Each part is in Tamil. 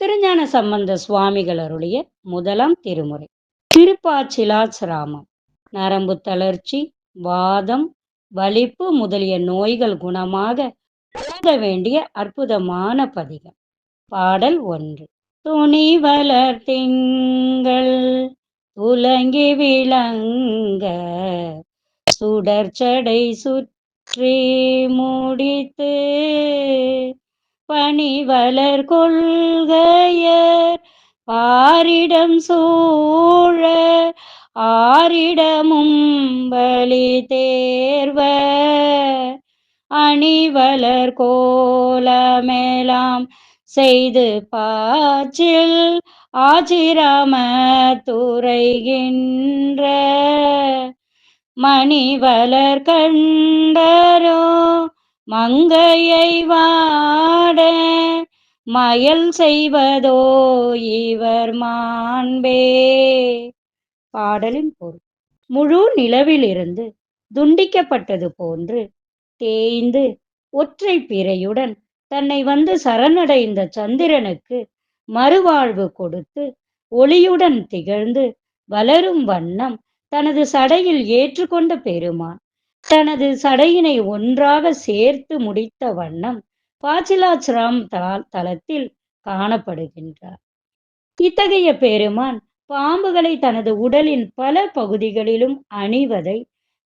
திருஞான சம்பந்த சுவாமிகள் அருளிய முதலாம் திருமுறை. திருப்பாச்சிலாசிராமம் நரம்பு தளர்ச்சி வாதம் வலிப்பு முதலிய நோய்கள் குணமாக ஓத வேண்டிய அற்புதமான பதிகம். பாடல் ஒன்று. துணி வளர் திங்கள் துலங்கி விளங்க சுடர்ச்சடை சுற்றி முடித்து பணிவலர் கொள்கையர் பாரிடம் சூழ ஆரிடமும் பலி தேர்வ அணிவலர் கோலமெலாம் செய்து பாச்சில் ஆச்சிராம துறைகின்ற மணிவலர் கண்டரோ மங்கையை வா மயல் செய்வதோ இவர் மாண்பே. பாடலின் பொருள். முழு நிலவிலிருந்து துண்டிக்கப்பட்டது போன்று தேய்ந்து ஒற்றை பிறையுடன் தன்னை வந்து சரணடைந்த சந்திரனுக்கு மறுவாழ்வு கொடுத்து ஒளியுடன் திகழ்ந்து வளரும் வண்ணம் தனது சடையில் ஏற்றுக்கொண்ட பெருமான் தனது சடையினை ஒன்றாக சேர்த்து முடித்த வண்ணம் பாச்சிலாச்சிராம் தலத்தில் காணப்படுகின்றார். இத்தகைய பெருமான் பாம்புகளை தனது உடலின் பல பகுதிகளிலும் அணிவதை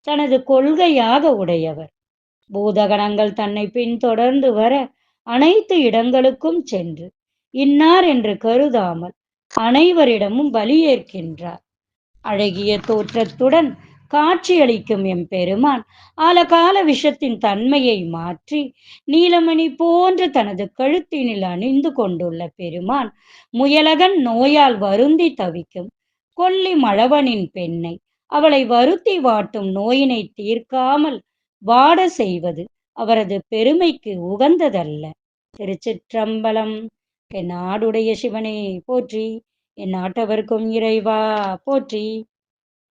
தனது கொள்கையாக உடையவர். பூதகணங்கள் தன்னை பின்தொடர்ந்து வர அனைத்து இடங்களுக்கும் சென்று இன்னார் என்று கருதாமல் அனைவரிடமும் பலியேற்கின்றார். அழகிய தோற்றத்துடன் காட்சியளிக்கும் எம் பெருமான். ஆலகால விஷத்தின் தன்மையை மாற்றி நீலமணி போன்று தனது கழுத்தினில் அணிந்து கொண்டுள்ள பெருமான் முயலகன் நோயால் வருந்தி தவிக்கும் கொல்லி மழவனின் பெண்ணை. அவளை வருத்தி வாட்டும் நோயினை தீர்க்காமல் வாட செய்வது அவரது பெருமைக்கு உகந்ததல்ல. திருச்சிற்றம்பலம். என் நாடுடைய சிவனே போற்றி. என் நாட்டவர்க்கும் இறைவா போற்றி.